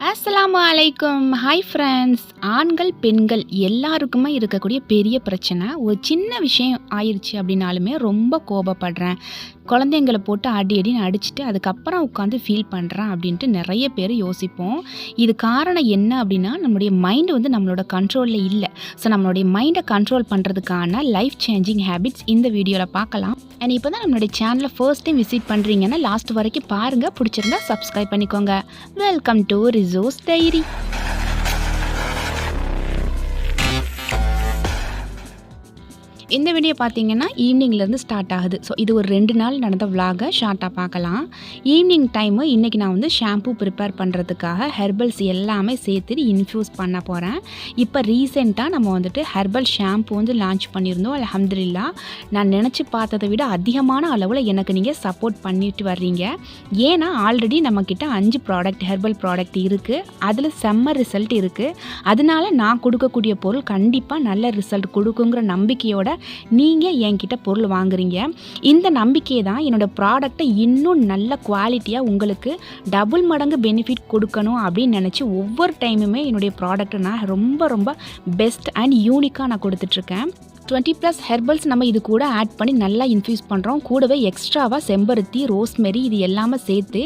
அஸ்லாம் அலைக்கும். Hi friends ஆண்கள் பெண்கள் எல்லாருக்குமே இருக்கக்கூடிய பெரிய பிரச்சனை. ஒரு சின்ன விஷயம் ஆயிடுச்சு அப்படின்னாலுமே ரொம்ப கோபப்படுறேன். குழந்தைங்களை போட்டு அடி அடின்னு அடிச்சுட்டு அதுக்கப்புறம் உட்காந்து ஃபீல் பண்ணுறான் அப்படின்ட்டு நிறைய பேர் யோசிப்போம். இது காரணம் என்ன அப்படின்னா நம்மளுடைய மைண்டு வந்து நம்மளோட கண்ட்ரோலில் இல்லை. ஸோ நம்மளுடைய மைண்டை கண்ட்ரோல் பண்ணுறதுக்கான லைஃப் சேஞ்சிங் ஹேபிட்ஸ் இந்த வீடியோவில் பார்க்கலாம். அண்ட் இப்போ தான் நம்மளுடைய சேனலை ஃபர்ஸ்ட் டைம் விசிட் பண்ணுறீங்கன்னா லாஸ்ட் வரைக்கும் பாருங்கள் பிடிச்சிருந்தா சப்ஸ்கிரைப் பண்ணிக்கோங்க. வெல்கம் டு ரிசோர்ஸ் டைரி இந்த வீடியோ பார்த்தீங்கன்னா ஈவினிங்லேருந்து ஸ்டார்ட் ஆகுது. ஸோ இது ஒரு ரெண்டு நாள் நடந்த விலாகை ஷார்ட்டாக பார்க்கலாம். ஈவினிங் டைமு இன்றைக்கி நான் வந்து ஷாம்பு ப்ரிப்பேர் பண்ணுறதுக்காக ஹெர்பல்ஸ் எல்லாமே சேர்த்து இன்ஃப்யூஸ் பண்ண போகிறேன் இப்போ ரீசெண்டாக நம்ம வந்துட்டு ஹெர்பல் ஷாம்பு வந்து லான்ச் பண்ணியிருந்தோம். அலமதுல்லா நான் நினச்சி பார்த்ததை விட அதிகமான அளவில் எனக்கு நீங்கள் சப்போர்ட் பண்ணிட்டு வர்றீங்க. ஏன்னா ஆல்ரெடி நம்மக்கிட்ட அஞ்சு ப்ராடக்ட் ஹெர்பல் ப்ராடக்ட் இருக்குது அதில் செம்ம ரிசல்ட் இருக்குது அதனால நான் கொடுக்கக்கூடிய பொருள் கண்டிப்பாக நல்ல ரிசல்ட் கொடுக்குங்கிற நம்பிக்கையோட நீங்கள் என்கிட்ட பொருள் வாங்குறீங்க. இந்த நம்பிக்கையை தான் என்னோடய ப்ராடக்ட்டை இன்னும் நல்ல குவாலிட்டியாக உங்களுக்கு டபுள் மடங்கு பெனிஃபிட் கொடுக்கணும் அப்படின்னு நினச்சி ஒவ்வொரு டைமுமே என்னுடைய ப்ராடக்ட்டை நான் ரொம்ப ரொம்ப பெஸ்ட் அண்ட் யூனிக்காக நான் கொடுத்துட்ருக்கேன் டுவெண்ட்டி ப்ளஸ் ஹெர்பல்ஸ் நம்ம இது கூட ஆட் பண்ணி நல்லா இன்ஃப்யூஸ் பண்ணுறோம் கூடவே எக்ஸ்ட்ராவாக செம்பருத்தி ரோஸ்மெரி இது எல்லாமே சேர்த்து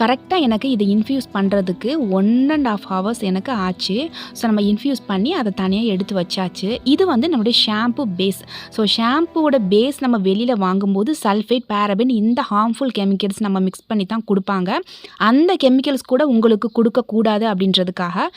கரெக்டாக எனக்கு இதை இன்ஃப்யூஸ் பண்ணுறதுக்கு ஒன் அண்ட் ஆஃப் ஹவர்ஸ் எனக்கு ஆச்சு. ஸோ நம்ம இன்ஃப்யூஸ் பண்ணி அதை தனியாக எடுத்து வச்சாச்சு. இது வந்து நம்மளுடைய ஷாம்பு பேஸ் ஸோ ஷாம்புவோட பேஸ் நம்ம வெளியில் வாங்கும்போது சல்ஃபேட் பேரபின் இந்த ஹார்ம்ஃபுல் கெமிக்கல்ஸ் நம்ம மிக்ஸ் பண்ணி தான் கொடுப்பாங்க. அந்த கெமிக்கல்ஸ் கூட உங்களுக்கு கொடுக்கக்கூடாது அப்படின்றதுக்காக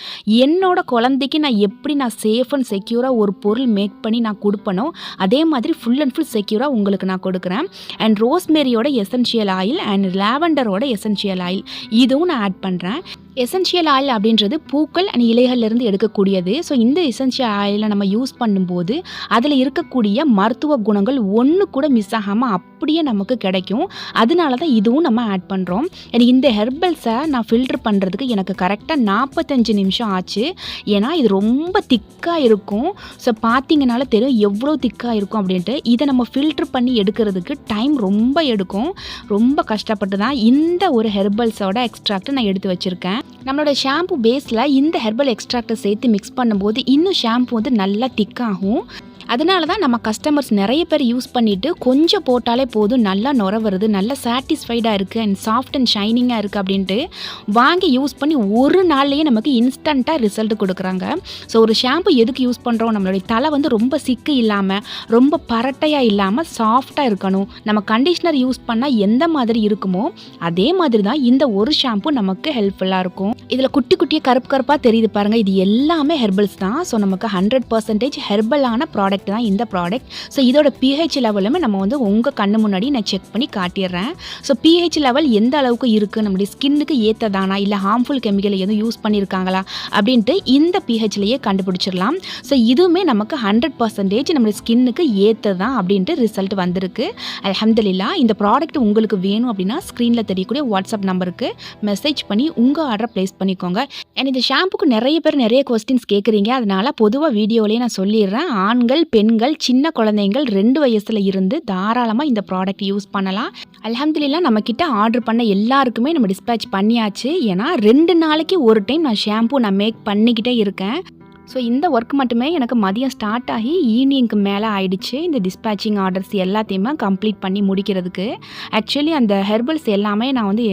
என்னோட குழந்தைக்கு நான் எப்படி நான் சேஃப் அண்ட் செக்யூராக ஒரு பொருள் மேக் பண்ணி நான் கொடுப்பேன் அதே மாதிரி ஃபுல் அண்ட் ஃபுல் செக்யூராக உங்களுக்கு நான் கொடுக்குறேன். அண்ட் ரோஸ்மேரியோட எசென்ஷியல் ஆயில் அண்ட் லாவெண்டரோட எசென்ஷியல் ஆயில் இதுவும் நான் ஆட் பண்ணுறேன் எசென்ஷியல் ஆயில் அப்படின்றது பூக்கள் அண்ட் இலைகள்லேருந்து எடுக்கக்கூடியது. ஸோ இந்த எசென்ஷியல் ஆயிலை நம்ம யூஸ் பண்ணும்போது அதில் இருக்கக்கூடிய மருத்துவ குணங்கள் ஒன்று கூட மிஸ் ஆகாமல் அப்படியே நமக்கு கிடைக்கும். அதனால தான் இதுவும் நம்ம ஆட் பண்ணுறோம் இந்த ஹெர்பல்ஸை நான் ஃபில்டர் பண்ணுறதுக்கு எனக்கு கரெக்டாக நாற்பத்தஞ்சு நிமிஷம் ஆச்சு. ஏன்னா இது ரொம்ப திக்காக இருக்கும். ஸோ பார்த்தீங்கனால தெரியும் எவ்வளோ திக்காக இருக்கும் அப்படின்ட்டு. இதை நம்ம ஃபில்டர் பண்ணி எடுக்கிறதுக்கு டைம் ரொம்ப எடுக்கும். ரொம்ப கஷ்டப்பட்டு தான் இந்த ஒரு ஹெர்பல்ஸோட எக்ஸ்ட்ராக்ட் நான் எடுத்து வச்சுருக்கேன். நம்மளோட ஷாம்பு பேஸில் இந்த ஹெர்பல் எக்ஸ்ட்ராக்டை சேர்த்து மிக்ஸ் பண்ணும்போது இன்னும் ஷாம்பு வந்து நல்லா திக்காகும் அதனால தான் நம்ம கஸ்டமர்ஸ் நிறைய பேர் யூஸ் பண்ணிவிட்டு கொஞ்சம் போட்டாலே போதும். நல்லா நுர வருது நல்லா சாட்டிஸ்ஃபைடாக இருக்குது அண்ட் சாஃப்ட் அண்ட் ஷைனிங்காக இருக்குது அப்படின்ட்டு வாங்கி யூஸ் பண்ணி ஒரு நாள்லேயே நமக்கு இன்ஸ்டண்ட்டாக ரிசல்ட் கொடுக்குறாங்க. ஸோ ஒரு ஷாம்பு எதுக்கு யூஸ் பண்ணுறோம் நம்மளுடைய தலை வந்து ரொம்ப சிக்கு இல்லாமல் ரொம்ப பரட்டையாக இல்லாமல் சாஃப்டாக இருக்கணும். நம்ம கண்டிஷ்னர் யூஸ் பண்ணால் எந்த மாதிரி இருக்குமோ அதே மாதிரி தான் இந்த ஒரு ஷாம்பு நமக்கு ஹெல்ப்ஃபுல்லாக இருக்கும். இதில் குட்டி குட்டியாக கருப்பு கருப்பாக தெரியுது பாருங்கள் இது எல்லாமே ஹெர்பல்ஸ் தான். ஸோ நமக்கு ஹண்ட்ரட் பர்சன்டேஜ் ஹெர்பலான ப்ராடக்ட் தான் இந்த ப்ராடக்ட் ஸோ இதோட பிஹெச் லெவலுமே நம்ம வந்து உங்கள் கண்ணு முன்னாடி நான் செக் பண்ணி காட்டிடுறேன். ஸோ பிஹெச் லெவல் எந்த அளவுக்கு இருக்குது நம்மளுடைய ஸ்கின்னுக்கு ஏற்றதானா இல்லை ஹார்ம்ஃபுல் கெமிக்கல் எதுவும் யூஸ் பண்ணியிருக்காங்களா அப்படின்ட்டு இந்த பிஹெச்லேயே கண்டுபிடிச்சிடலாம். ஸோ இதுவுமே நமக்கு ஹண்ட்ரட் பர்சன்டேஜ் நம்மளுடைய ஸ்கின்னுக்கு ஏற்றதான் அப்படின்ட்டு ரிசல்ட் வந்திருக்கு. அலமதுல்லா இந்த ப்ராடக்ட் உங்களுக்கு வேணும் அப்படின்னா ஸ்க்ரீனில் தெரியக்கூடிய வாட்ஸ்அப் நம்பருக்கு மெசேஜ் பண்ணி உங்கள் ஆர்டரை ப்ளேஸ் பண்ணிக்கோங்க. அண்ட் இந்த ஷாம்புக்கு நிறைய பேர் நிறைய கொஸ்டின்ஸ் கேட்குறீங்க அதனால் பொதுவாக வீடியோலேயே நான் சொல்லிடுறேன். ஆண்கள் பெண்கள் சின்ன குழந்தைங்கள் ரெண்டு வயசில் இருந்து தாராளமாக இந்த ப்ராடக்ட் யூஸ் பண்ணலாம். அலமதுல்லா நம்மக்கிட்ட ஆர்டர் பண்ண எல்லாருக்குமே நம்ம டிஸ்பேச் பண்ணியாச்சு. ஏன்னா ரெண்டு நாளைக்கு ஒரு டைம் நான் ஷாம்பு நான் மேக் பண்ணிக்கிட்டே இருக்கேன். ஸோ இந்த ஒர்க் மட்டுமே எனக்கு மதியம் ஸ்டார்ட் ஆகி ஈவினிங்க்கு மேலே ஆயிடுச்சு. இந்த டிஸ்பேச்சிங் ஆர்டர்ஸ் எல்லாத்தையுமே கம்ப்ளீட் பண்ணி முடிக்கிறதுக்கு. ஆக்சுவலி அந்த ஹெர்பல்ஸ் எல்லாமே நான் வந்து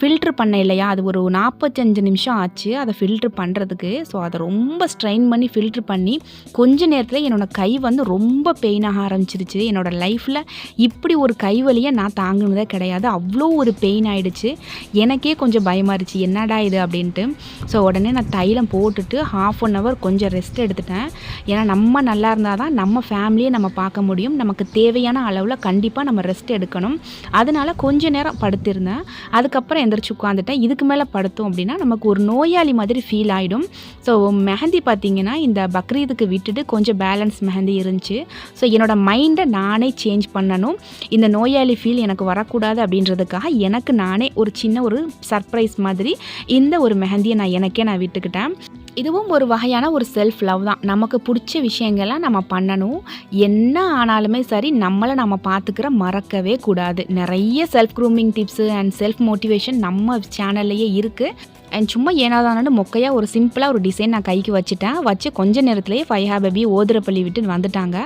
ஃபில்ட்ரு பண்ண இல்லையா? அது ஒரு நாற்பத்தஞ்சு நிமிஷம் ஆச்சு. அதை ஃபில்ட்ரு பண்ணுறதுக்கு ஸோ அதை ரொம்ப ஸ்ட்ரெயின் பண்ணி ஃபில்ட்ரு பண்ணி கொஞ்ச நேரத்தில் என்னோடய கை வந்து ரொம்ப பெயினாக ஆரம்பிச்சிருச்சு. என்னோடய லைஃப்பில் இப்படி ஒரு கைவலியை நான் தாங்கினதே கிடையாது. அவ்வளோ ஒரு பெயின் ஆகிடுச்சு எனக்கே கொஞ்சம் பயமாக இருந்துச்சு. என்னடா இது அப்படின்ட்டு. ஸோ உடனே நான் தைலம் போட்டுட்டு ஹாஃப் அன் ஹவர் கொஞ்சம் கொஞ்சம் ரெஸ்ட் எடுத்துட்டேன். ஏன்னா நம்ம நல்லா இருந்தால் தான் நம்ம ஃபேமிலியை நம்ம பார்க்க முடியும். நமக்கு தேவையான அளவில் கண்டிப்பாக நம்ம ரெஸ்ட் எடுக்கணும். அதனால் கொஞ்ச நேரம் படுத்திருந்தேன். அதுக்கப்புறம் எந்திரிச்சு உட்காந்துட்டேன் இதுக்கு மேலே படுத்தோம் அப்படின்னா நமக்கு ஒரு நோயாளி மாதிரி ஃபீல் ஆகிடும் ஸோ மெஹந்தி பார்த்தீங்கன்னா இந்த பக்ரீதுக்கு விட்டுட்டு கொஞ்சம் பேலன்ஸ் மெஹந்தி இருந்துச்சு. ஸோ என்னோடய மைண்டை நானே சேஞ்ச் பண்ணணும். இந்த நோயாளி ஃபீல் எனக்கு வரக்கூடாது அப்படின்றதுக்காக எனக்கு நானே ஒரு சின்ன ஒரு சர்ப்ரைஸ் மாதிரி இந்த ஒரு மெஹந்தியை நான் எனக்கே நான் விட்டுக்கிட்டேன். இதுவும் ஒரு வகையான ஒரு செல்ஃப் லவ் தான். நமக்கு பிடிச்ச விஷயங்கள்லாம் நம்ம பண்ணணும். என்ன ஆனாலுமே சரி நம்மளை நம்ம பார்த்துக்கிற மறக்கவே கூடாது. நிறைய self grooming tips and self motivation நம்ம சேனல்லையே இருக்குது அண்ட் சும்மா ஏனாதானு மொக்கையாக ஒரு சிம்பிளாக ஒரு டிசைன் நான் கைக்கு வச்சுட்டேன். வச்சு கொஞ்ச நேரத்துலேயே ஃபைஹா பேபி ஓதுரப்பள்ளி விட்டு வந்துட்டாங்க.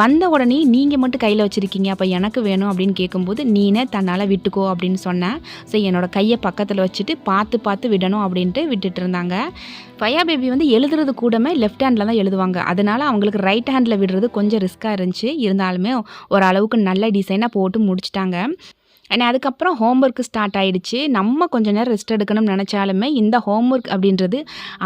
வந்த உடனே நீங்கள் மட்டும் கையில் வச்சுருக்கீங்க. அப்போ எனக்கு வேணும் அப்படின்னு கேட்கும்போது நீனே தன்னால் விட்டுக்கோ அப்படின்னு சொன்னேன். ஸோ என்னோடய கையை பக்கத்தில் வச்சுட்டு பார்த்து பார்த்து விடணும் அப்படின்ட்டு விட்டுட்டு இருந்தாங்க. ஃபயா பேபி வந்து எழுதுறது கூடமே லெஃப்ட் ஹேண்டில் தான் எழுதுவாங்க. அதனால் அவங்களுக்கு ரைட் ஹேண்டில் விடுறது கொஞ்சம் ரிஸ்க்காக இருந்துச்சு. இருந்தாலுமே ஓரளவுக்கு நல்ல டிசைனாக போட்டு முடிச்சிட்டாங்க. அண்ட் அதுக்கப்புறம் ஹோம்ஒர்க்கு ஸ்டார்ட் ஆகிடுச்சு நம்ம கொஞ்ச நேரம் ரெஸ்ட் எடுக்கணும்னு நினச்சாலுமே இந்த ஹோம்ஒர்க் அப்படின்றது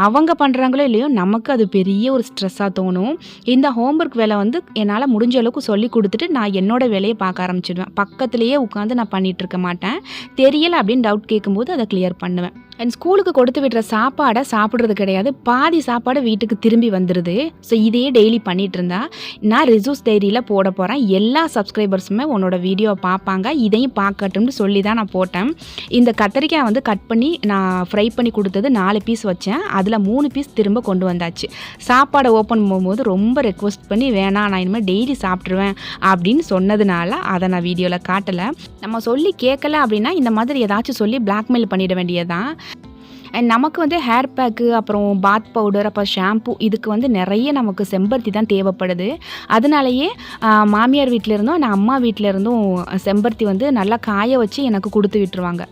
அவங்க பண்ணுறாங்களோ இல்லையோ நமக்கு அது பெரிய ஒரு ஸ்ட்ரெஸ்ஸாக தோணும். இந்த ஹோம்ஒர்க் வேலை வந்து என்னால் முடிஞ்ச அளவுக்கு சொல்லி கொடுத்துட்டு நான் என்னோட வேலையை பார்க்க ஆரம்பிச்சிடுவேன். பக்கத்துலேயே உட்காந்து நான் பண்ணிகிட்டு இருக்க மாட்டேன். தெரியலை அப்படின்னு டவுட் கேட்கும்போது அதை கிளியர் பண்ணுவேன். அண்ட் ஸ்கூலுக்கு கொடுத்து விடுற சாப்பாடை சாப்பிட்றது கிடையாது. பாதி சாப்பாடு வீட்டுக்கு திரும்பி வந்துடுது ஸோ இதையே டெய்லி பண்ணிட்டு இருந்தா நான் ரிசூஸ் டைரியில் போட போகிறேன் எல்லா சப்ஸ்கிரைபர்ஸுமே உன்னோட வீடியோவை பார்ப்பாங்க இதையும் பார்க்கட்டும்னு சொல்லி தான் நான் போட்டேன். இந்த கத்திரிக்காய் வந்து கட் பண்ணி நான் ஃப்ரை பண்ணி கொடுத்தது நாலு பீஸ் வச்சேன். அதில் மூணு பீஸ் திரும்ப கொண்டு வந்தாச்சு. சாப்பாடை ஓப்பன் பண்ணும்போது ரொம்ப ரெக்வஸ்ட் பண்ணி வேணாம் நான் இனிமேல் டெய்லி சாப்பிட்ருவேன் அப்படின்னு சொன்னதுனால அதை நான் வீடியோவில் காட்டலை. நம்ம சொல்லி கேட்கல அப்படின்னா இந்த மாதிரி ஏதாச்சும் சொல்லி பிளாக்மெயில் பண்ணிட வேண்டியதான் அண்ட் நமக்கு வந்து ஹேர் பேக்கு அப்புறம் பாத் பவுடர் அப்புறம் ஷாம்பு இதுக்கு வந்து நிறைய நமக்கு செம்பருத்தி தான் தேவைப்படுது. அதனாலயே மாமியார் வீட்டில் இருந்தும் நான் அம்மா வீட்டில் இருந்தும் செம்பருத்தி வந்து நல்லா காய வச்சு எனக்கு கொடுத்து விட்டுருவாங்க.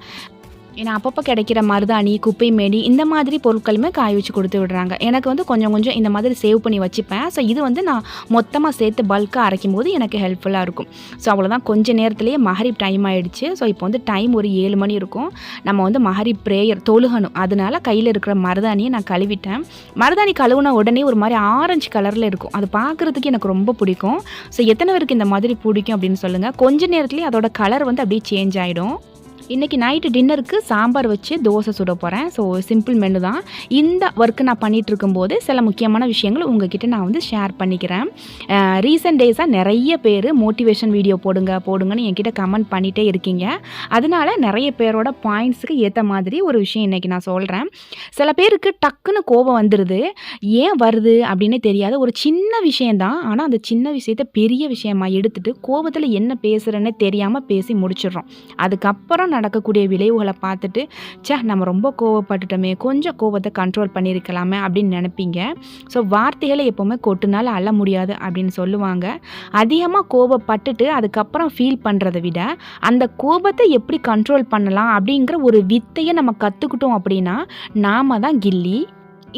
ஏன்னா அப்பப்போ கிடைக்கிற மருதாணி குப்பை மேடி இந்த மாதிரி பொருட்களுமே காய வச்சு கொடுத்து விடுறாங்க. எனக்கு வந்து கொஞ்சம் கொஞ்சம் இந்த மாதிரி சேவ் பண்ணி வச்சுப்பேன். ஸோ இது வந்து நான் மொத்தமாக சேர்த்து பல்காக அரைக்கும் போது எனக்கு ஹெல்ப்ஃபுல்லாக இருக்கும். ஸோ அவ்வளோதான் கொஞ்சம் நேரத்துலேயே மஹரிப் டைம் ஆகிடுச்சு ஸோ இப்போ வந்து டைம் ஒரு ஏழு மணி இருக்கும். நம்ம வந்து மஹரிப் ப்ரேயர் தொழுகணும். அதனால கையில் இருக்கிற மருதாணியை நான் கழுவிட்டேன். மருதாணி கழுவுன உடனே ஒரு மாதிரி ஆரஞ்சு கலரில் இருக்கும். அது பார்க்குறதுக்கு எனக்கு ரொம்ப பிடிக்கும். ஸோ எத்தனை பேருக்கு இந்த மாதிரி பிடிக்கும் அப்படின்னு சொல்லுங்கள் கொஞ்ச நேரத்துலேயே அதோட கலர் வந்து அப்படியே சேஞ்ச் ஆகிடும் இன்றைக்கி நைட்டு டின்னருக்கு சாம்பார் வச்சு தோசை சுட போகிறேன் ஸோ சிம்பிள் மெனு தான். இந்த ஒர்க்கு நான் பண்ணிகிட்டு இருக்கும்போது சில முக்கியமான விஷயங்கள் உங்ககிட்ட நான் வந்து ஷேர் பண்ணிக்கிறேன். ரீசெண்ட் டேஸாக நிறைய பேர் மோட்டிவேஷன் வீடியோ போடுங்க போடுங்கன்னு என்கிட்ட கமெண்ட் பண்ணிகிட்டே இருக்கீங்க. அதனால நிறைய பேரோட பாயிண்ட்ஸுக்கு ஏற்ற மாதிரி ஒரு விஷயம் இன்றைக்கி நான் சொல்கிறேன் சில பேருக்கு டக்குன்னு கோபம் வந்துடுது ஏன் வருது அப்படின்னு தெரியாத ஒரு சின்ன விஷயந்தான் ஆனால் அந்த சின்ன விஷயத்த பெரிய விஷயமாக எடுத்துகிட்டு கோபத்தில் என்ன பேசுகிறேன்னு தெரியாமல் பேசி முடிச்சிடுறோம். அதுக்கப்புறம் நடக்கக்கூடிய விளைவுகளை பார்த்துட்டு சே நம்ம ரொம்ப கோவப்பட்டுட்டோமே கொஞ்சம் கோபத்தை கண்ட்ரோல் பண்ணியிருக்கலாமே அப்படின்னு நினைப்பீங்க. ஸோ வார்த்தைகளை எப்போவுமே கொட்டுனால அள்ள முடியாது அப்படின்னு சொல்லுவாங்க. அதிகமாக கோபப்பட்டுட்டு அதுக்கப்புறம் ஃபீல் பண்ணுறதை விட அந்த கோபத்தை எப்படி கண்ட்ரோல் பண்ணலாம் அப்படிங்கிற ஒரு வித்தையை நம்ம கற்றுக்கிட்டோம் அப்படின்னா நாம தான் கில்லி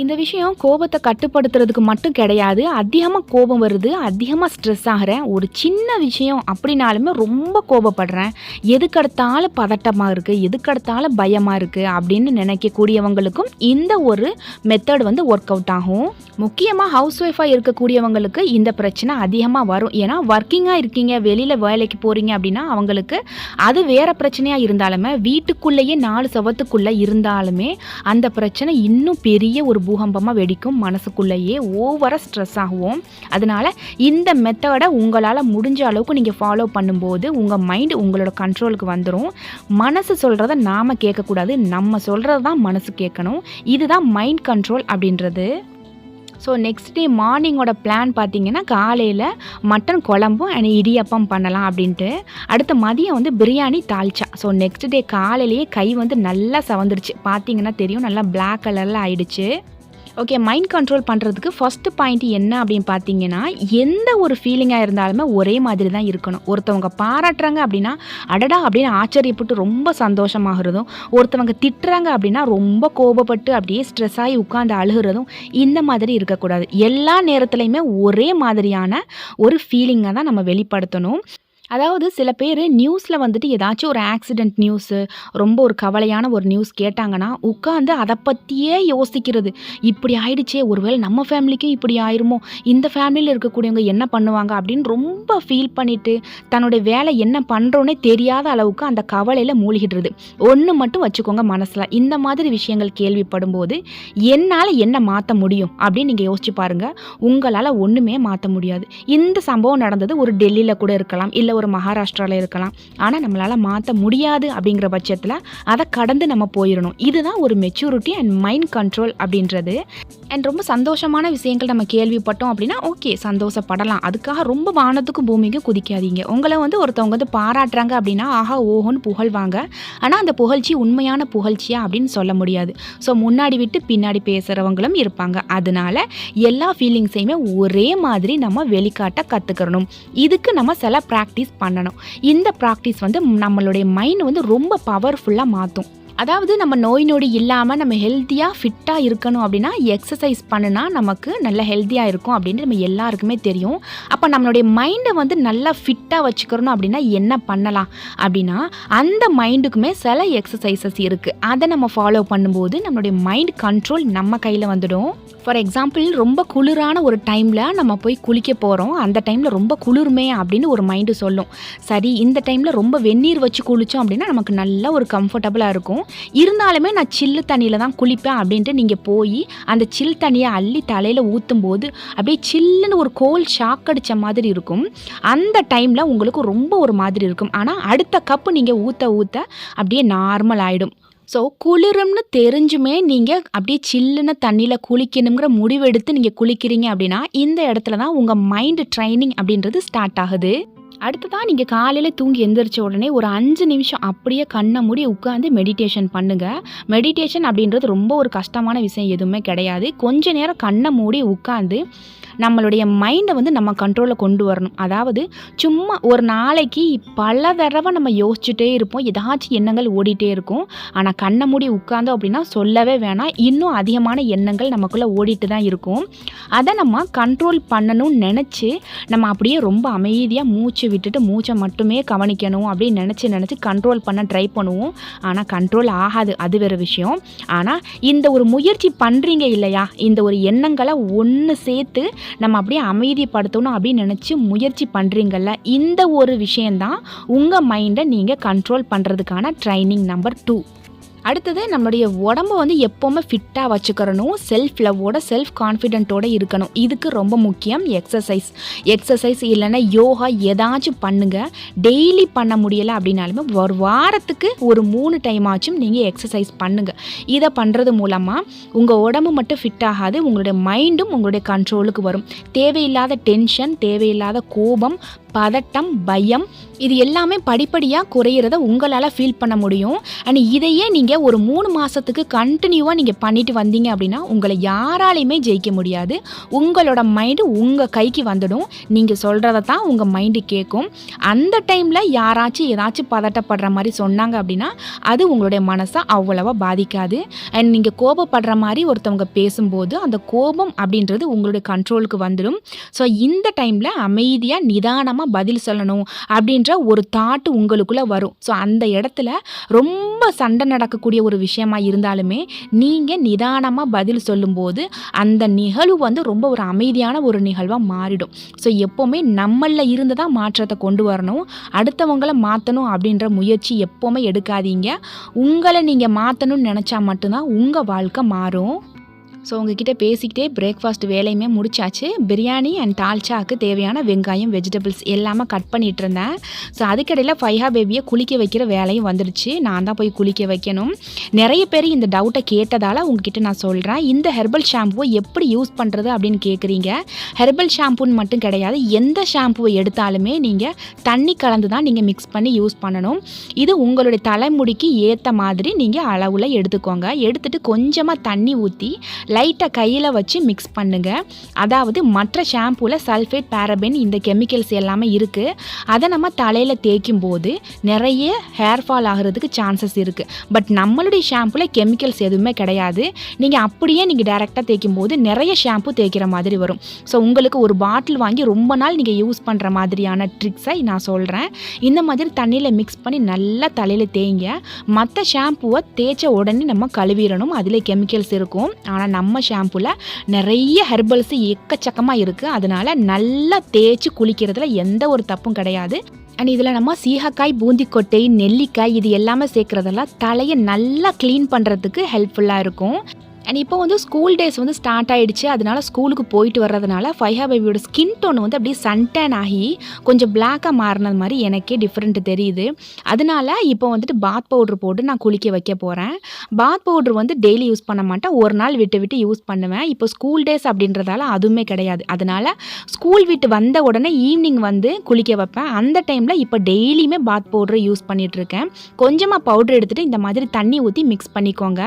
இந்த விஷயம் கோபத்தை கட்டுப்படுத்துறதுக்கு மட்டும் கிடையாது. அதிகமாக கோபம் வருது அதிகமாக ஸ்ட்ரெஸ் ஆகிறேன். ஒரு சின்ன விஷயம் அப்படின்னாலுமே ரொம்ப கோபப்படுறேன். எதுக்கடுத்தாலும் பதட்டமாக இருக்குது எதுக்கடுத்தாலும் பயமாக இருக்குது அப்படின்னு நினைக்கக்கூடியவங்களுக்கும் இந்த ஒரு மெத்தட் வந்து ஒர்க் அவுட் ஆகும். முக்கியமாக ஹவுஸ் ஒய்ஃபாக இருக்கக்கூடியவங்களுக்கு இந்த பிரச்சனை அதிகமாக வரும். ஏன்னா ஒர்க்கிங்காக இருக்கீங்க வெளியில் வேலைக்கு போகிறீங்க அப்படின்னா அவங்களுக்கு அது வேறு பிரச்சனையாக இருந்தாலுமே வீட்டுக்குள்ளேயே நாலு சவத்துக்குள்ளே இருந்தாலுமே அந்த பிரச்சனை இன்னும் பெரிய ஒரு பூகம்பமாக வெடிக்கும். மனசுக்குள்ளேயே ஓவராக ஸ்ட்ரெஸ் ஆகும் அதனால இந்த மெத்தடை உங்களால் முடிஞ்ச அளவுக்கு நீங்கள் ஃபாலோ பண்ணும்போது உங்கள் மைண்டு உங்களோட கண்ட்ரோலுக்கு வந்துடும் மனசு சொல்கிறத நாம் கேட்கக்கூடாது. நம்ம சொல்கிறது தான் மனசு கேட்கணும். இதுதான் மைண்ட் கண்ட்ரோல் அப்படின்றது. ஸோ நெக்ஸ்ட் டே மார்னிங்கோட பிளான் பார்த்தீங்கன்னா காலையில் மட்டன் குழம்பும் அண்ட் இடியப்பம் பண்ணலாம் அப்படின்ட்டு. அடுத்த மதியம் வந்து பிரியாணி தாளிச்சா. ஸோ நெக்ஸ்ட் டே காலையிலேயே கை வந்து நல்லா சவந்துருச்சு. பார்த்தீங்கன்னா தெரியும் நல்லா பிளாக் கலரில் ஆயிடுச்சு. ஓகே மைண்ட் கண்ட்ரோல் பண்ணுறதுக்கு ஃபஸ்ட்டு பாயிண்ட் என்ன அப்படின்னு பார்த்தீங்கன்னா எந்த ஒரு ஃபீலிங்காக இருந்தாலுமே ஒரே மாதிரி தான் இருக்கணும். ஒருத்தவங்க பாராட்டுறாங்க அப்படின்னா அடடா அப்படின்னு ஆச்சரியப்பட்டு ரொம்ப சந்தோஷமாகிறதும் ஒருத்தவங்க திட்டுறாங்க அப்படின்னா ரொம்ப கோபப்பட்டு அப்படியே ஸ்ட்ரெஸ் ஆகி உட்காந்து அழுகிறதும் இந்த மாதிரி இருக்கக்கூடாது. எல்லா நேரத்துலையுமே ஒரே மாதிரியான ஒரு ஃபீலிங்கை தான் நம்ம வெளிப்படுத்தணும். அதாவது சில பேர் நியூஸில் வந்துட்டு ஏதாச்சும் ஒரு ஆக்சிடெண்ட் நியூஸு ரொம்ப ஒரு கவலையான ஒரு நியூஸ் கேட்டாங்கன்னா உட்காந்து அதை பற்றியே யோசிக்கிறது. இப்படி ஆயிடுச்சே ஒருவேளை நம்ம ஃபேமிலிக்கும் இப்படி ஆயிருமோ? இந்த ஃபேமிலியில் இருக்கக்கூடியவங்க என்ன பண்ணுவாங்க அப்படின்னு ரொம்ப ஃபீல் பண்ணிவிட்டு தன்னுடைய வேலை என்ன பண்ணுறோன்னே தெரியாத அளவுக்கு அந்த கவலையில் மூழ்கிடுறது. ஒன்று மட்டும் வச்சுக்கோங்க மனசில். இந்த மாதிரி விஷயங்கள் கேள்விப்படும் போது என்னால் என்ன மாற்ற முடியும் அப்படின்னு நீங்கள் யோசிச்சு பாருங்கள் உங்களால் ஒன்றுமே மாற்ற முடியாது. இந்த சம்பவம் நடந்தது ஒரு டெல்லியில் கூட இருக்கலாம் இல்லை ஒரு மகாராஷ்டிராவில் இருக்கலாம். ஆனால் நம்மளால் மாற்ற முடியாது அப்படிங்கிற பட்சத்தில் அதை கடந்து நம்ம போயிடணும் இதுதான் ஒரு மெச்சூரிட்டி அண்ட் மைண்ட் கண்ட்ரோல் அப்படின்றது. அண்ட் ரொம்ப சந்தோஷமான விஷயங்கள் நம்ம கேள்விப்பட்டோம் அப்படின்னா ஓகே சந்தோஷப்படலாம். அதுக்காக ரொம்ப வானத்துக்கும் பூமிக்கும் குதிக்காதீங்க. உங்களை வந்து ஒருத்தவங்க வந்து பாராட்டுறாங்க அப்படின்னா ஆஹா ஓஹோன்னு புகழ்வாங்க. ஆனால் அந்த புகழ்ச்சி உண்மையான புகழ்ச்சியா அப்படின்னு சொல்ல முடியாது. ஸோ முன்னாடி விட்டு பின்னாடி பேசுகிறவங்களும் இருப்பாங்க. அதனால எல்லா ஃபீலிங்ஸையுமே ஒரே மாதிரி நம்ம வெளிக்காட்ட கற்றுக்கிறணும் இதுக்கு நம்ம சில ப்ராக்டிஸ் பண்ணணும். இந்த ப்ராக்டிஸ் வந்து நம்மளுடைய மைண்ட் வந்து ரொம்ப பவர்ஃபுல்லாக மாற்றும் அதாவது நம்ம நோய் நொடி இல்லாமல் நம்ம ஹெல்த்தியாக ஃபிட்டாக இருக்கணும் அப்படின்னா எக்ஸசைஸ் பண்ணுனா நமக்கு நல்ல ஹெல்த்தியாக இருக்கும் அப்படின்னு நம்ம எல்லாருக்குமே தெரியும். அப்போ நம்மளுடைய மைண்டை வந்து நல்லா ஃபிட்டாக வச்சுக்கிறணும் அப்படின்னா என்ன பண்ணலாம்? அப்படின்னா அந்த மைண்டுக்குமே சில எக்ஸசைசஸ் இருக்குது அதை நம்ம ஃபாலோ பண்ணும்போது நம்மளுடைய மைண்ட் கண்ட்ரோல் நம்ம கையில் வந்துடும். ஃபார் எக்ஸாம்பிள் ரொம்ப குளிரான ஒரு டைமில் நம்ம போய் குளிக்க போகிறோம் அந்த டைமில் ரொம்ப குளிருமே அப்படின்னு ஒரு மைண்டு சொல்லும். சரி இந்த டைமில் ரொம்ப வெந்நீர் வச்சு குளித்தோம் அப்படின்னா நமக்கு நல்ல ஒரு கம்ஃபர்டபுளாக இருக்கும். இருந்தாலுமே நான் சில்லு தண்ணியில் தான் குளிப்பேன் அப்படின்ட்டு நீங்கள் போய் அந்த சில் தண்ணியை அள்ளி தலையில் ஊற்றும் போது அப்படியே சில்லுன்னு ஒரு கோல் ஷாக் அடித்த மாதிரி இருக்கும். அந்த டைமில் உங்களுக்கு ரொம்ப ஒரு மாதிரி இருக்கும். ஆனால் அடுத்த கப்பு நீங்கள் ஊற்ற ஊற்ற அப்படியே நார்மல் ஆகிடும் ஸோ குளிரும்னு தெரிஞ்சுமே நீங்கள் அப்படியே சில்லுன்னு தண்ணியில் குளிக்கணுங்கிற முடிவெடுத்து நீங்கள் குளிக்கிறீங்க அப்படின்னா இந்த இடத்துல தான் உங்கள் மைண்டு ட்ரைனிங் அப்படின்றது ஸ்டார்ட் ஆகுது. அடுத்ததான் நீங்கள் காலையில் தூங்கி எந்திரிச்ச உடனே ஒரு அஞ்சு நிமிஷம் அப்படியே கண்ணை மூடி உட்காந்து மெடிடேஷன் பண்ணுங்கள் மெடிடேஷன் அப்படின்றது ரொம்ப ஒரு கஷ்டமான விஷயம் எதுவுமே கிடையாது. கொஞ்ச நேரம் கண்ணை மூடி உட்காந்து நம்மளுடைய மைண்டை வந்து நம்ம கண்ட்ரோலில் கொண்டு வரணும். அதாவது சும்மா ஒரு நாளைக்கு பல தடவை நம்ம யோசிச்சுட்டே இருப்போம். ஏதாச்சும் எண்ணங்கள் ஓடிட்டே இருக்கும். ஆனால் கண்ணை மூடி உட்காந்தோம் அப்படின்னா சொல்லவே வேணாம். இன்னும் அதிகமான எண்ணங்கள் நமக்குள்ளே ஓடிட்டு தான் இருக்கும். அதை நம்ம கண்ட்ரோல் பண்ணணும்னு நினச்சி நம்ம அப்படியே ரொம்ப அமைதியாக மூச்சு விட்டுட்டு மூச்சை மட்டுமே கவனிக்கணும் அப்படின்னு நினச்சி நினச்சி கண்ட்ரோல் பண்ண ட்ரை பண்ணுவோம். ஆனால் கண்ட்ரோல் ஆகாது. அது வேறு விஷயம். ஆனால் இந்த ஒரு முயற்சி பண்ணுறீங்க இல்லையா? இந்த ஒரு எண்ணங்களை ஒன்று சேர்த்து நம்ம அப்படியே அமைதிப்படுத்தணும் அப்படின்னு நினச்சி முயற்சி பண்ணுறீங்கள்ல இந்த ஒரு விஷயந்தான் உங்கள் மைண்டை நீங்கள் கண்ட்ரோல் பண்ணுறதுக்கான ட்ரைனிங் நம்பர் டூ அடுத்தது நம்மளுடைய உடம்ப வந்து எப்போவுமே ஃபிட்டாக வச்சுக்கிறணும் செல்ஃப் லவ்வோட செல்ஃப் கான்ஃபிடென்ட்டோட இருக்கணும். இதுக்கு ரொம்ப முக்கியம் எக்ஸசைஸ் எக்ஸசைஸ் இல்லைன்னா யோகா ஏதாச்சும் பண்ணுங்கள் டெய்லி பண்ண முடியலை அப்படின்னாலுமே ஒரு வாரத்துக்கு ஒரு மூணு டைம் ஆச்சும் நீங்கள் எக்ஸசைஸ் பண்ணுங்கள் இதை பண்ணுறது மூலமாக உங்கள் உடம்பு மட்டும் ஃபிட் ஆகாது உங்களுடைய மைண்டும் உங்களுடைய கண்ட்ரோலுக்கு வரும். தேவையில்லாத டென்ஷன் தேவையில்லாத கோபம் பதட்டம் பயம் இது எல்லாமே படிப்படியாக குறையிறத உங்களால் ஃபீல் பண்ண முடியும். அண்ட் இதையே நீங்கள் ஒரு மூணு மாதத்துக்கு கண்டினியூவாக நீங்கள் பண்ணிட்டு வந்தீங்க அப்படின்னா உங்களை யாராலையுமே ஜெயிக்க முடியாது. உங்களோட மைண்டு உங்கள் கைக்கு வந்துடும். நீங்கள் சொல்கிறத தான் உங்கள் மைண்டு கேட்கும் அந்த டைமில் யாராச்சும் ஏதாச்சும் பதட்டப்படுற மாதிரி சொன்னாங்க அப்படின்னா அது உங்களுடைய மனசை அவ்வளவா பாதிக்காது. அண்ட் நீங்கள் கோபப்படுற மாதிரி ஒருத்தவங்க பேசும்போது அந்த கோபம் அப்படின்றது உங்களுடைய கண்ட்ரோலுக்கு வந்துடும். ஸோ இந்த டைமில் அமைதியாக நிதானமாக பதில் சொல்லணும் அப்படின்ற ஒரு தாட்டு உங்களுக்குள்ளே வரும். ஸோ அந்த இடத்துல ரொம்ப சண்டை நடக்கக்கூடிய ஒரு விஷயமா இருந்தாலுமே நீங்கள் நிதானமாக பதில் சொல்லும்போது அந்த நிகழ்வு வந்து ரொம்ப ஒரு அமைதியான ஒரு நிகழ்வாக மாறிடும். ஸோ எப்போவுமே நம்மளில் இருந்து தான் மாற்றத்தை கொண்டு வரணும். அடுத்தவங்களை மாற்றணும் அப்படின்ற முயற்சி எப்போவுமே எடுக்காதீங்க. உங்களை நீங்கள் மாற்றணும்னு நினச்சா மட்டும்தான் உங்கள் வாழ்க்கை மாறும். ஸோ உங்ககிட்ட பேசிக்கிட்டே பிரேக்ஃபாஸ்ட் வேலையுமே முடிச்சாச்சு. பிரியாணி அண்ட் தால்ச்சாக்கு தேவையான வெங்காயம் வெஜிடபிள்ஸ் எல்லாமே கட் பண்ணிட்டு இருந்தேன் ஸோ அதுக்கடையில் ஃபைஹா பேபியை குளிக்க வைக்கிற வேலையும் வந்துடுச்சு நான் தான் போய் குளிக்க வைக்கணும். நிறைய பேர் இந்த டவுட்டை கேட்டதால் உங்ககிட்ட நான் சொல்கிறேன் இந்த ஹெர்பல் ஷாம்புவை எப்படி யூஸ் பண்ணுறது அப்படின்னு கேட்குறீங்க ஹெர்பல் ஷாம்புன்னு மட்டும் கிடையாது. எந்த ஷாம்புவை எடுத்தாலுமே நீங்கள் தண்ணி கலந்து தான் நீங்கள் மிக்ஸ் பண்ணி யூஸ் பண்ணணும். இது உங்களுடைய தலைமுடிக்கு ஏற்ற மாதிரி நீங்கள் அளவில் எடுத்துக்கோங்க. எடுத்துகிட்டு கொஞ்சமாக தண்ணி ஊற்றி லைட்டாக கையில் வச்சு மிக்ஸ் பண்ணுங்கள் அதாவது மற்ற ஷாம்பூவில் சல்ஃபேட் பேரபென் இந்த கெமிக்கல்ஸ் எல்லாமே இருக்குது அதை நம்ம தலையில் தேய்க்கும் போது நிறைய ஹேர் ஃபால் ஆகிறதுக்கு சான்சஸ் இருக்குது பட் நம்மளுடைய ஷாம்புவில் கெமிக்கல்ஸ் எதுவுமே கிடையாது. நீங்கள் அப்படியே நீங்கள் டேரெக்டாக தேய்க்கும் போது நிறைய ஷாம்பு தேய்க்கிற மாதிரி வரும். ஸோ உங்களுக்கு ஒரு பாட்டில் வாங்கி ரொம்ப நாள் நீங்கள் யூஸ் பண்ணுற மாதிரியான ட்ரிக்ஸை நான் சொல்கிறேன் இந்த மாதிரி தண்ணியில் மிக்ஸ் பண்ணி நல்லா தலையில் தேய்ங்க. மற்ற ஷாம்புவை தேய்ச்ச உடனே நம்ம கழுவிடணும். அதில் கெமிக்கல்ஸ் இருக்கும். ஆனால் நம்ம ஷாம்புவில் நிறைய ஹெர்பல்ஸ் எக்கச்சக்கமாக இருக்குது அதனால் நல்லா தேய்ச்சி குளிக்கிறதுல எந்த ஒரு தப்பும் கிடையாது. அண்ட் இதில் நம்ம சீகக்காய் பூந்திக்கொட்டை நெல்லிக்காய் இது எல்லாமே சேர்க்குறதெல்லாம் தலையை நல்லா க்ளீன் பண்ணுறதுக்கு ஹெல்ப்ஃபுல்லாக இருக்கும். அண்ட் இப்போ வந்து ஸ்கூல் டேஸ் வந்து ஸ்டார்ட் ஆகிடுச்சு அதனால ஸ்கூலுக்கு போயிட்டு வர்றதுனால ஃபைஹா பேபியோட ஸ்கின் டோன் வந்து அப்படியே சன்டேன் ஆகி கொஞ்சம் பிளாக்காக மாறினது மாதிரி எனக்கே டிஃப்ரெண்ட் தெரியுது. அதனால இப்போ வந்துட்டு பாத் பவுட்ரு போட்டு நான் குளிக்க வைக்க போகிறேன் பாத் பவுட்ரு வந்து டெய்லி யூஸ் பண்ண மாட்டேன். ஒரு நாள் விட்டு விட்டு யூஸ் பண்ணுவேன். இப்போ ஸ்கூல் டேஸ் அப்படின்றதால அதுவுமே கிடையாது. அதனால ஸ்கூல் விட்டு வந்த உடனே ஈவினிங் வந்து குளிக்க வைப்பேன். அந்த டைமில் இப்போ டெய்லியுமே பாத் பவுட்ரு யூஸ் பண்ணிகிட்ருக்கேன் இருக்கேன். கொஞ்சமாக பவுட்ரு எடுத்துகிட்டு இந்த மாதிரி தண்ணி ஊற்றி மிக்ஸ் பண்ணிக்கோங்க.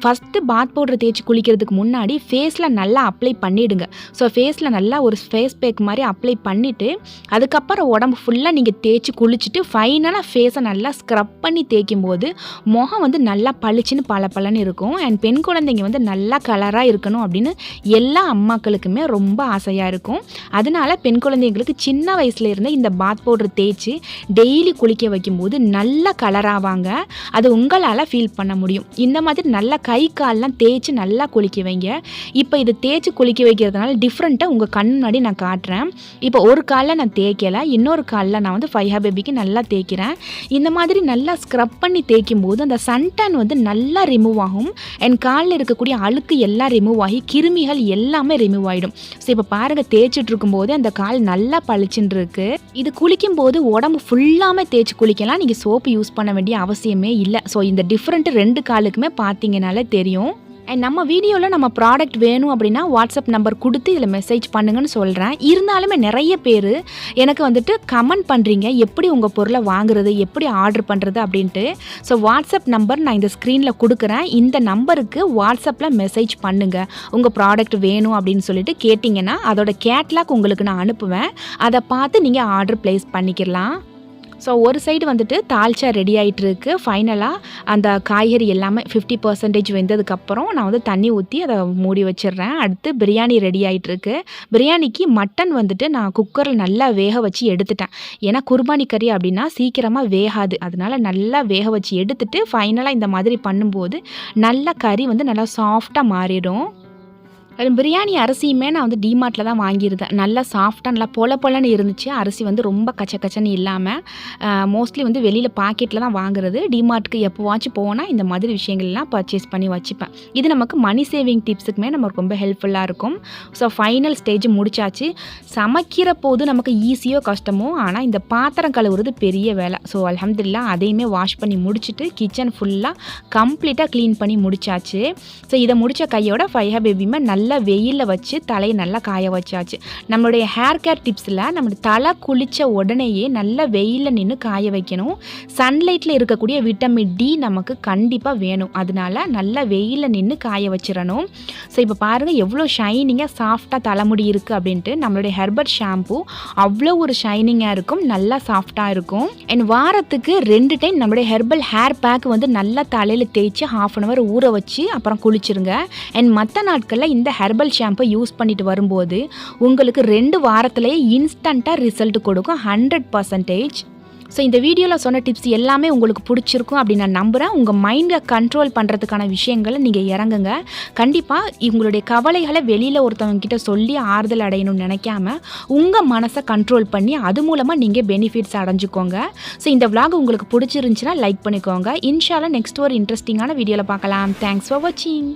ஃபஸ்ட்டு பாத் பவுட்ரு தேய்ச்சி குளிக்கிறதுக்கு முன்னாடி ஃபேஸில் நல்லா அப்ளை பண்ணிவிடுங்க ஸோ ஃபேஸில் நல்லா ஒரு ஃபேஸ் பேக் மாதிரி அப்ளை பண்ணிவிட்டு அதுக்கப்புறம் உடம்பு ஃபுல்லாக நீங்கள் தேய்ச்சி குளிச்சுட்டு ஃபைனலாக ஃபேஸை நல்லா ஸ்க்ரப் பண்ணி தேய்க்கும் போது முகம் வந்து நல்லா பளிச்சுன்னு பல பலன்னு இருக்கும். அண்ட் பெண் குழந்தைங்க வந்து நல்லா கலராக இருக்கணும் அப்படின்னு எல்லா அம்மாக்களுக்குமே ரொம்ப ஆசையாக இருக்கும். அதனால பெண் குழந்தைங்களுக்கு சின்ன வயசுலேருந்தே இந்த பாத் பவுடர் தேய்ச்சி டெய்லி குளிக்க வைக்கும்போது நல்ல கலராவாங்க அது உங்களால் ஃபீல் பண்ண முடியும். இந்த மாதிரி நல்லா கை கால்லாம் தேய்ச்சி நல்லா குளிக்க வைங்க. இப்போ இது தேய்ச்சி குளிக்க வைக்கிறதுனால டிஃப்ரெண்ட்டாக உங்கள் கண் முன்னாடி நான் காட்டுறேன். இப்போ ஒரு காலில் நான் தேய்க்கலை இன்னொரு காலில் நான் வந்து ஃபைஹா பேபிக்கு நல்லா தேய்க்கிறேன். இந்த மாதிரி நல்லா ஸ்க்ரப் பண்ணி தேய்க்கும் போது அந்த சன்டான் வந்து நல்லா ரிமூவ் ஆகும். என் காலில் இருக்கக்கூடிய அழுக்கு எல்லாம் ரிமூவ் ஆகி கிருமிகள் எல்லாமே ரிமூவ் ஆகிடும் ஸோ இப்போ பாருங்கள் தேய்ச்சிட்டு இருக்கும்போது அந்த கால் நல்லா பளிச்சுன்னு இருக்கு இது குளிக்கும் போது உடம்பு ஃபுல்லாமே தேய்ச்சி குளிக்கலாம். நீங்கள் சோப்பு யூஸ் பண்ண வேண்டிய அவசியமே இல்லை. ஸோ இந்த டிஃப்ரெண்ட் ரெண்டு காலுக்குமே பார்த்தீங்கனாலே தெரியும். அண்ட் நம்ம வீடியோவில் நம்ம ப்ராடக்ட் வேணும் அப்படின்னா வாட்ஸ்அப் நம்பர் கொடுத்து இதில் மெசேஜ் பண்ணுங்கன்னு சொல்கிறேன் இருந்தாலுமே நிறைய பேர் எனக்கு வந்துட்டு கமெண்ட் பண்ணுறீங்க எப்படி உங்கள் பொருளை வாங்குறது எப்படி ஆர்டர் பண்ணுறது அப்படின்ட்டு. ஸோ வாட்ஸ்அப் நம்பர் நான் இந்த ஸ்க்ரீனில் கொடுக்குறேன். இந்த நம்பருக்கு வாட்ஸ்அப்பில் மெசேஜ் பண்ணுங்கள் உங்கள் ப்ராடக்ட் வேணும் அப்படின்னு சொல்லிட்டு கேட்டிங்கன்னா அதோட கேட்லாக் உங்களுக்கு நான் அனுப்புவேன். அதை பார்த்து நீங்கள் ஆர்டர் ப்ளேஸ் பண்ணிக்கலாம். ஸோ ஒரு சைடு வந்துட்டு தால்ச்சா ரெடி ஆகிட்டு இருக்கு ஃபைனலாக அந்த காய்கறி எல்லாமே ஃபிஃப்டி பர்சன்டேஜ் வெந்ததுக்கப்புறம் நான் வந்து தண்ணி ஊற்றி அதை மூடி வச்சிடுறேன். அடுத்து பிரியாணி ரெடி ஆகிட்டு இருக்கு பிரியாணிக்கு மட்டன் வந்துட்டு நான் குக்கரில் நல்லா வேக வச்சு எடுத்துட்டேன். ஏன்னா குர்பானி கறி அப்படின்னா சீக்கிரமாக வேகாது. அதனால் நல்லா வேக வச்சு எடுத்துட்டு ஃபைனலாக இந்த மாதிரி பண்ணும்போது நல்லா கறி வந்து நல்லா சாஃப்டாக மாறிடும். அது பிரியாணி அரிசியுமே நான் வந்து டிமார்ட்டில் தான் வாங்கியிருந்தேன். நல்லா சாஃப்டாக நல்லா பொல பொலன்னு இருந்துச்சு. அரிசி வந்து ரொம்ப கச்ச கச்சன்னு இல்லாமல் மோஸ்ட்லி வந்து வெளியில் பாக்கெட்டில் தான் வாங்குறது. டிமார்ட்டுக்கு எப்போவாச்சும் போனால் இந்த மாதிரி விஷயங்கள்லாம் பர்ச்சேஸ் பண்ணி வச்சுப்பேன். இது நமக்கு மணி சேவிங் டிப்ஸுக்குமே நமக்கு ரொம்ப ஹெல்ப்ஃபுல்லாக இருக்கும். ஸோ ஃபைனல் ஸ்டேஜ் முடிச்சாச்சு. சமைக்கிற போது நமக்கு ஈஸியோ கஷ்டமோ ஆனால் இந்த பாத்திரம் கழுவுறது பெரிய வேலை. ஸோ அலமதுல்லா அதையுமே வாஷ் பண்ணி முடிச்சுட்டு கிச்சன் ஃபுல்லாக கம்ப்ளீட்டாக க்ளீன் பண்ணி முடிச்சாச்சு. ஸோ இதை முடித்த கையோட ஃபைஹா பேபியுமே நல்ல நல்லா வெயிலில் வச்சு தலையை நல்லா காய வச்சாச்சு. நம்மளுடைய ஹேர் கேர் டிப்ஸில் நம்ம தலை குளித்த உடனேயே நல்லா வெயிலில் நின்று காய வைக்கணும். சன்லைட்டில் இருக்கக்கூடிய விட்டமின் டி நமக்கு கண்டிப்பாக வேணும். அதனால நல்லா வெயிலில் நின்று காய வச்சிடணும். ஸோ இப்போ பாருங்கள் எவ்வளோ ஷைனிங்காக சாஃப்டாக தலைமுடி இருக்குது அப்படின்ட்டு நம்மளுடைய ஹெர்பல் ஷாம்பு அவ்வளோ ஒரு ஷைனிங்காக இருக்கும் நல்லா சாஃப்டாக இருக்கும். அண்ட் வாரத்துக்கு ரெண்டு டைம் நம்மளுடைய ஹெர்பல் ஹேர் பேக் வந்து நல்லா தலையில் தேய்ச்சி ஹாஃப் அன் ஹவர் ஊற வச்சு அப்புறம் குளிச்சிருங்க. அண்ட் மற்ற நாட்களில் இந்த ஹெர்பல் ஷாம்பை யூஸ் பண்ணிட்டு வரும்போது உங்களுக்கு ரெண்டு வாரத்திலேயே இன்ஸ்டண்ட்டாக ரிசல்ட் கொடுக்கும் ஹண்ட்ரட் பர்சன்டேஜ் ஸோ இந்த வீடியோவில் சொன்ன டிப்ஸ் எல்லாமே உங்களுக்கு பிடிச்சிருக்கும் அப்படின்னு நான் நம்புகிறேன் உங்கள் மைண்டை கண்ட்ரோல் பண்ணுறதுக்கான விஷயங்களை நீங்கள் இறங்குங்க. கண்டிப்பாக உங்களுடைய கவலைகளை வெளியில் ஒருத்தவங்க கிட்ட சொல்லி ஆறுதல் அடையணும்னு நினைக்காம உங்கள் மனசை கண்ட்ரோல் பண்ணி அது மூலமாக நீங்கள் பெனிஃபிட்ஸ் அடைஞ்சுக்கோங்க. ஸோ இந்த விளாக் உங்களுக்கு பிடிச்சிருந்துச்சுன்னா லைக் பண்ணிக்கோங்க. இன்ஷால்லா நெக்ஸ்ட் ஒரு இன்ட்ரெஸ்டிங்கான வீடியோவில் பார்க்கலாம். தேங்க்ஸ் ஃபார் வாட்சிங்